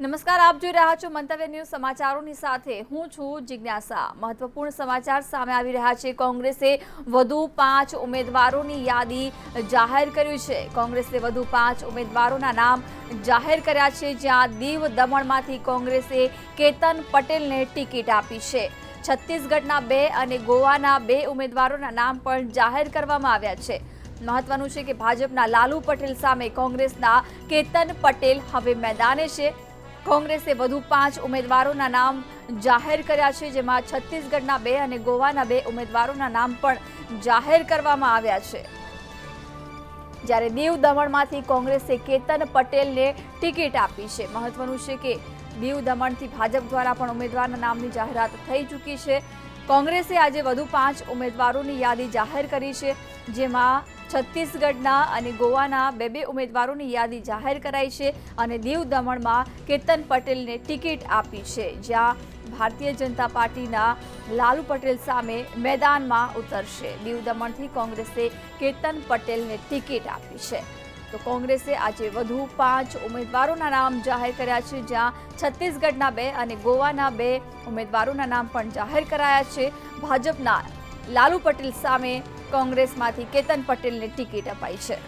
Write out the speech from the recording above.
નમસ્કાર, આપ જોઈ રહ્યા છો મંતવ્ય ન્યૂઝ સમાચારોની સાથે. હું છું જિજ્ઞાસા. મહત્વપૂર્ણ સમાચાર સામે આવી રહ્યા છે. કોંગ્રેસે વધુ પાંચ ઉમેદવારોની યાદી જાહેર કરી છે. કોંગ્રેસે વધુ પાંચ ઉમેદવારોના નામ જાહેર કર્યા છે, જ્યાં દીવ દમણમાંથી કોંગ્રેસે કેતન પટેલને ટિકિટ આપી છે. છત્તીસગઢના બે અને ગોવાના બે ઉમેદવારોના નામ પણ જાહેર કરવામાં આવ્યા છે. મહત્વનું છે કે ભાજપના લાલુ પટેલ સામે કોંગ્રેસના કેતન પટેલ હવે મેદાને છે. કોંગ્રેસે વધુ પાંચ ઉમેદવારોના નામ જાહેર કર્યા છે, જેમાં છત્તીસગઢના બે અને ગોવાના બે ઉમેદવારોના નામ પણ જાહેર કરવામાં આવ્યા છે. જ્યારે દીવ દમણમાંથી કોંગ્રેસે કેતન પટેલને ટિકિટ આપી છે. મહત્વનું છે કે દીવ દમણથી ભાજપ દ્વારા પણ ઉમેદવારના નામની જાહેરાત થઈ ચૂકી છે. કોંગ્રેસે આજે વધુ પાંચ ઉમેદવારોની યાદી જાહેર કરી છે, જેમાં છત્તીસગઢના અને ગોવાના બે બે ઉમેદવારોની યાદી જાહેર કરાઈ છે અને દીવ દમણમાં કેતન પટેલને ટિકિટ આપી છે, જ્યાં ભારતીય જનતા પાર્ટીના લાલુ પટેલ સામે મેદાનમાં ઉતરશે. દીવ દમણથી કોંગ્રેસે કેતન પટેલને ટિકિટ આપી છે. તો કોંગ્રેસે આજે વધુ પાંચ ઉમેદવારોના નામ જાહેર કર્યા છે, જ્યાં છત્તીસગઢના બે અને ગોવાના બે ઉમેદવારોના નામ પણ જાહેર કરાયા છે. ભાજપના લાલુ પટેલ સામે કોંગ્રેસમાંથી કેતન પટેલને ટિકિટ અપાઈ છે.